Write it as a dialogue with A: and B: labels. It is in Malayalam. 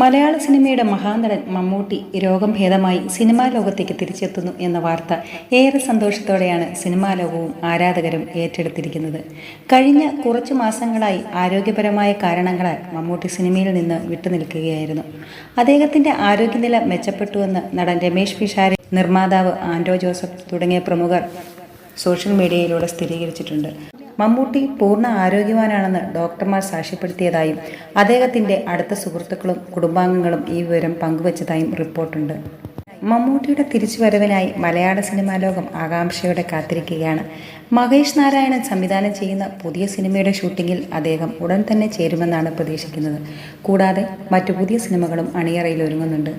A: മലയാള സിനിമയുടെ മഹാനടൻ മമ്മൂട്ടി രോഗം ഭേദമായി സിനിമാ ലോകത്തേക്ക് തിരിച്ചെത്തുന്നു എന്ന വാർത്ത ഏറെ സന്തോഷത്തോടെയാണ് സിനിമാ ലോകവും ആരാധകരും ഏറ്റെടുത്തിരിക്കുന്നത്. കഴിഞ്ഞ കുറച്ചു മാസങ്ങളായി ആരോഗ്യപരമായ കാരണങ്ങളാൽ മമ്മൂട്ടി സിനിമയിൽ നിന്ന് വിട്ടുനിൽക്കുകയായിരുന്നു. അദ്ദേഹത്തിന്റെ ആരോഗ്യനില മെച്ചപ്പെട്ടുവെന്ന് നടൻ രമേശ് പിഷാരി നിർമ്മാതാവ് ആൻഡ്രോ ജോസഫ് തുടങ്ങിയ പ്രമുഖർ സോഷ്യൽ മീഡിയയിലൂടെ സ്ഥിരീകരിച്ചിട്ടുണ്ട്. മമ്മൂട്ടി പൂർണ ആരോഗ്യവാനാണെന്ന് ഡോക്ടർമാർ സാക്ഷ്യപ്പെടുത്തിയതായും അദ്ദേഹത്തിന്റെ അടുത്ത സുഹൃത്തുക്കളും കുടുംബാംഗങ്ങളും ഈ വിവരം പങ്കുവച്ചതായും റിപ്പോർട്ടുണ്ട്. മമ്മൂട്ടിയുടെ തിരിച്ചുവരവിനായി മലയാള സിനിമാ ലോകം ആകാംക്ഷയോടെ കാത്തിരിക്കുകയാണ്. മഹേഷ് നാരായണൻ സംവിധാനം ചെയ്യുന്ന പുതിയ സിനിമയുടെ ഷൂട്ടിങ്ങിൽ അദ്ദേഹം ഉടൻ തന്നെ ചേരുമെന്നാണ് പ്രതീക്ഷിക്കുന്നത്. കൂടാതെ മറ്റു പുതിയ സിനിമകളും അണിയറയിൽ ഒരുങ്ങുന്നുണ്ട്.